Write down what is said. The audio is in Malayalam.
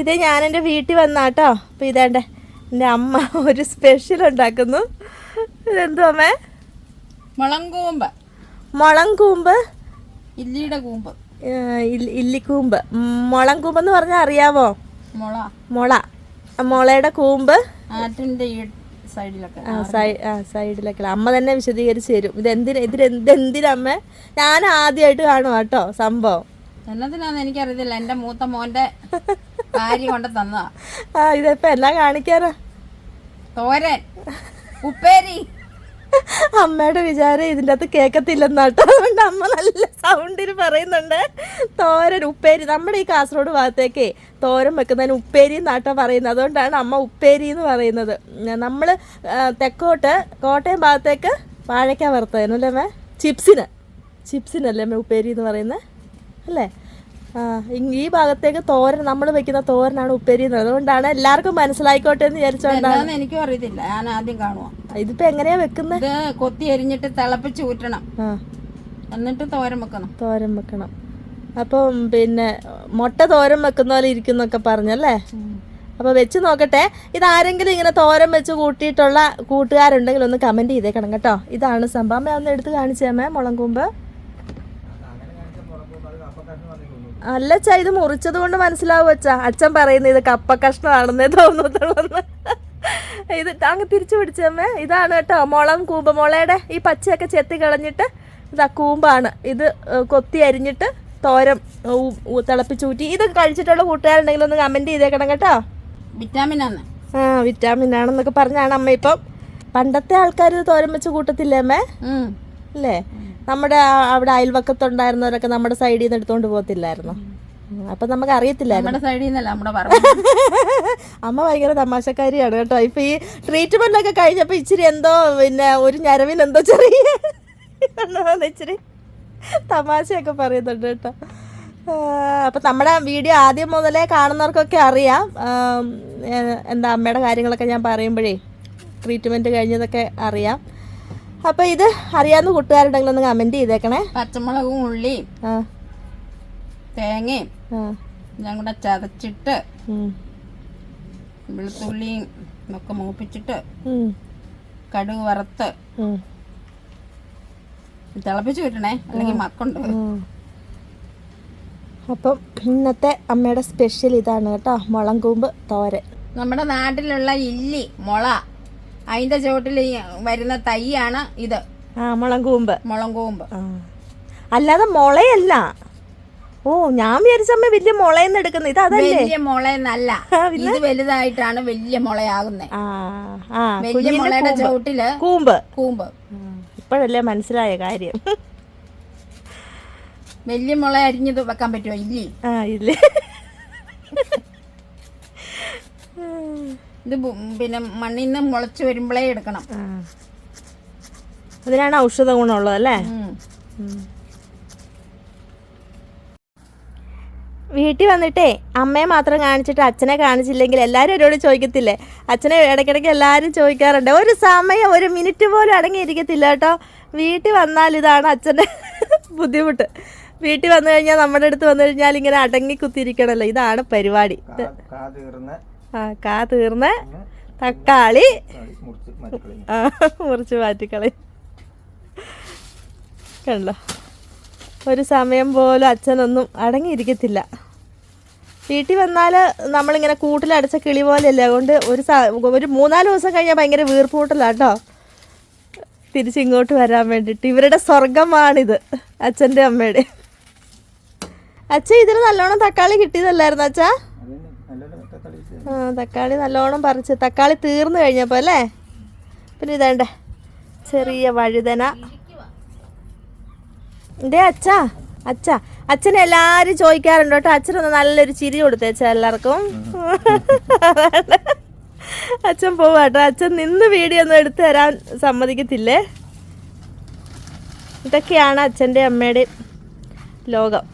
ഇത് ഞാൻ എന്റെ വീട്ടിൽ വന്നാട്ടോ. അപ്പം ഇതേണ്ട എന്റെ അമ്മ ഒരു സ്പെഷ്യൽ ഉണ്ടാക്കുന്നു. ഇതെന്തു അമ്മേ? മുളം കൂമ്പ് മുളം കൂമ്പ്. ഇല്ലിയുടെ കൂമ്പ് ഇല്ലിക്കൂമ്പ്. മുളം കൂമ്പെന്ന് പറഞ്ഞാൽ അറിയാവോ? മുള. മുള. മുളയുടെ കൂമ്പ്. സൈഡിലൊക്കെ. ആ സൈഡിലൊക്കെ. അമ്മ തന്നെ വിശദീകരിച്ച് തരും. ഇതെന്തിനാ ഇതിന് ഇതെന്തിനാ അമ്മ? ഞാൻ ആദ്യമായിട്ട് കാണുവാട്ടോ സംഭവം. എന്നതിനാന്ന് എനിക്കറിയത്തില്ല എന്റെ മൂത്ത മോന്റെ ഭാര്യ കൊണ്ട് തന്നതാ. ആ ഇതിപ്പോ കാണിക്കാനാ? തോരൻ ഉപ്പേരി. അമ്മയുടെ വിചാരം ഇതിന്റെ അകത്ത് കേൾക്കത്തില്ലെന്നാട്ടോ അതുകൊണ്ട് അമ്മ നല്ല സൗണ്ടിൽ പറയുന്നുണ്ട്. തോരൻ ഉപ്പേരി. നമ്മുടെ ഈ കാസർഗോഡ് ഭാഗത്തേക്ക് തോരൻ വെക്കുന്നതിന് ഉപ്പേരി എന്നാട്ടോ പറയുന്നത്. അതുകൊണ്ടാണ് അമ്മ ഉപ്പേരി എന്ന് പറയുന്നത്. നമ്മൾ തെക്കോട്ട് കോട്ടയം ഭാഗത്തേക്ക് വാഴയ്ക്ക വറുത്തതിനല്ലേ മേ ചിപ്സിന്. ചിപ്സിനല്ലേ മേ ഉപ്പേരി എന്ന് പറയുന്നത്? അല്ലേ? ഈ ഭാഗത്തേക്ക് തോരൻ നമ്മൾ വെക്കുന്ന തോരനാണ് ഉപ്പേരി അതുകൊണ്ടാണ് എല്ലാവർക്കും മനസ്സിലായിക്കോട്ടെ എന്ന് വിചാരിച്ചോണ്ടാണ്. എനിക്ക് അറിയത്തില്ല. ഞാൻ ആദ്യം കാണുക ഇതിപ്പോ എങ്ങനെയാ വെക്കുന്നത് കൊത്തി എരിഞ്ഞിട്ട് തിളപ്പിച്ച് ഊറ്റണം. എന്നിട്ട് തോരൻ വെക്കണം. തോരൻ വെക്കണം. അപ്പം പിന്നെ മുട്ട തോരൻ വെക്കുന്ന പോലെ ഇരിക്കുന്നൊക്കെ പറഞ്ഞല്ലേ? അപ്പോൾ വെച്ച് നോക്കട്ടെ. ഇതാരെങ്കിലും ഇങ്ങനെ തോരൻ വെച്ച് കൂട്ടിയിട്ടുള്ള കൂട്ടുകാരുണ്ടെങ്കിൽ ഒന്ന് കമന്റ് ചെയ്തേക്കണം കേട്ടോ. ഇതാണ് സംഭവം. ഒന്ന് എടുത്ത് കാണിച്ചേമ്മേ മുളം കൂമ്പ് അല്ല അച്ഛാ ഇത് മുറിച്ചത് കൊണ്ട് മനസ്സിലാവും അച്ഛാ. അച്ഛൻ പറയുന്നത് ഇത് കപ്പ കഷ്ണമാണെന്നേ തോന്നുന്നുള്ളൂ ഇത് അങ്ങ് തിരിച്ചു പിടിച്ചമ്മേ ഇതാണ് കേട്ടോ മുളം കൂമ്പ്. മുളയുടെ ഈ പച്ചയൊക്കെ ചെത്തി കളഞ്ഞിട്ട് ഇതാ കൂമ്പാണ്. ഇത് കൊത്തി അരിഞ്ഞിട്ട് തോരം തിളപ്പിച്ചൂറ്റി ഇത് കഴിച്ചിട്ടുള്ള കൂട്ടുകാരുണ്ടെങ്കിൽ ഒന്ന് കമന്റ് ചെയ്തേക്കണം കേട്ടോ. വിറ്റാമിനാന്ന് ആ വിറ്റാമിൻ ആണെന്നൊക്കെ പറഞ്ഞാണ് അമ്മ ഇപ്പം. പണ്ടത്തെ ആൾക്കാർ ഇത് തോരൻ വെച്ച് കൂട്ടത്തില്ലേ അമ്മേ. അല്ലേ? നമ്മുടെ അവിടെ അയൽവക്കത്തുണ്ടായിരുന്നവരൊക്കെ നമ്മുടെ സൈഡിൽ നിന്ന് എടുത്തോണ്ട് പോകത്തില്ലായിരുന്നു? അപ്പൊ നമുക്ക് അറിയത്തില്ലായിരുന്നു. നമ്മുടെ സൈഡിൽ നിന്നല്ല നമ്മുടെ അമ്മ ഭയങ്കര തമാശക്കാരിയാണ് കേട്ടോ. ഇപ്പൊ ഈ ട്രീറ്റ്മെന്റ് ഒക്കെ കഴിഞ്ഞപ്പോ ഇച്ചിരി എന്തോ പിന്നെ ഒരു ഞരവിൽ എന്തോ ചെറിയ ഇച്ചിരി തമാശയൊക്കെ പറയുന്നുണ്ട് കേട്ടോ. അപ്പൊ നമ്മുടെ വീഡിയോ ആദ്യം മുതലേ കാണുന്നവർക്കൊക്കെ അറിയാം. എന്താ അമ്മയുടെ കാര്യങ്ങളൊക്കെ ഞാൻ പറയുമ്പോഴേ ട്രീറ്റ്മെന്റ് കഴിഞ്ഞതൊക്കെ അറിയാം. അപ്പൊ ഇത് അറിയാവുന്ന കൂട്ടുകാരുണ്ടെങ്കിൽ ഒന്ന് കമന്റ് ചെയ്തേക്കണേ. പച്ചമുളകും ഉള്ളിയും തേങ്ങയും എല്ലാം കൂടെ ചതച്ചിട്ട് വെളുത്തുള്ളിയും ഒക്കെ മൂപ്പിച്ചിട്ട് കടുക് വറുത്ത് തിളപ്പിച്ചു വിട്ടണേ അല്ലെങ്കിൽ മക്കുണ്ട്. അപ്പം ഇന്നത്തെ അമ്മയുടെ സ്പെഷ്യൽ ഇതാണ് കേട്ടോ മുളങ്കൂമ്പ് തോരൻ. നമ്മുടെ നാട്ടിലുള്ള ഇല്ലി മുള അതിന്റെ ചുവട്ടിൽ വരുന്ന തൈയാണ് ഇത്. ആ മുളങ്കൂമ്പ് മുളം കൂമ്പ്. അല്ലാതെ മുളയല്ല. ഓ ഞാൻ വിചാരിച്ചമ്മ വലിയ മുളയെന്ന് എടുക്കുന്നത്. ഇത് അതല്ലേ? വലിയ മുളയെന്നല്ല. ഇത് വലുതായിട്ടാണ് വലിയ മുളയാകുന്നത് വലിയ മുളയുടെ കൂമ്പ്. ചുവട്ടിൽ കൂമ്പ്. കൂമ്പ്. ഇപ്പോഴല്ലേ മനസ്സിലായ കാര്യം. വലിയ മുള അരിഞ്ഞത് വെക്കാൻ പറ്റുമോ ഇല്ലേ? ആ ഇല്ലേ? ഇത് പിന്നെ മണ്ണിൽ നിന്ന് മുളച്ച് വരുമ്പോഴേ എടുക്കണം. അതിനാണ് ഔഷധ ഗുണമുള്ളത് അല്ലേ? വീട്ടിൽ വന്നിട്ടേ അമ്മയെ മാത്രം കാണിച്ചിട്ട് അച്ഛനെ കാണിച്ചില്ലെങ്കിൽ എല്ലാവരും എന്നോട് ചോദിക്കത്തില്ലേ? അച്ഛനെ ഇടയ്ക്കിടയ്ക്ക് എല്ലാവരും ചോദിക്കാറുണ്ട്. ഒരു സമയം ഒരു മിനിറ്റ് പോലും അടങ്ങിയിരിക്കത്തില്ല കേട്ടോ. വീട്ടിൽ വന്നാൽ ഇതാണ് അച്ഛന്റെ ബുദ്ധിമുട്ട്. വീട്ടിൽ വന്നു കഴിഞ്ഞാൽ നമ്മുടെ അടുത്ത് വന്നു കഴിഞ്ഞാൽ ഇങ്ങനെ അടങ്ങി കുത്തിയിരിക്കണമല്ലോ ഇതാണ് പരിപാടി. ഇത് കാ തീർന്ന് ആ കാ തീർന്ന. തക്കാളി. ആ മുറിച്ച് മാറ്റിക്കളയും കണ്ടോ? ഒരു സമയം പോലും അച്ഛനൊന്നും അടങ്ങിയിരിക്കത്തില്ല. വീട്ടിൽ വന്നാൽ നമ്മളിങ്ങനെ കൂട്ടിലടച്ച കിളി പോലെയല്ലേ? അതുകൊണ്ട് ഒരു ഒരു മൂന്നാൽ ദിവസം കഴിഞ്ഞാൽ ഭയങ്കര വീർപ്പൂട്ടലാട്ടോ തിരിച്ചിങ്ങോട്ട് വരാൻ വേണ്ടിയിട്ട്. ഇവരുടെ സ്വർഗമാണിത് അച്ഛന്റെ അമ്മയുടെ. അച്ഛൻ ഇതിന് നല്ലോണം തക്കാളി കിട്ടിയതല്ലായിരുന്നു അച്ഛാ അതിന് നല്ലോണം തക്കാളി ഇട്ട് ആ തക്കാളി നല്ലോണം പറിച്ച് തക്കാളി തീർന്നു കഴിഞ്ഞപ്പോൾ അല്ലേ? പിന്നെ ഇതേണ്ട ചെറിയ വഴുതന. ഇതേ അച്ഛാ അച്ഛാ അച്ഛനെ എല്ലാരും ചോദിക്കാറുണ്ട് കേട്ടോ. അച്ഛനൊന്ന് നല്ലൊരു ചിരി കൊടുത്തേച്ച എല്ലാവർക്കും. അച്ഛൻ പോവാട്ടോ അച്ഛൻ നിന്ന് വീഡിയോ ഒന്നും എടുത്തു തരാൻ സമ്മതിക്കത്തില്ലേ? ഇതൊക്കെയാണ് അച്ഛന്റെ അമ്മയുടെയും ലോകം.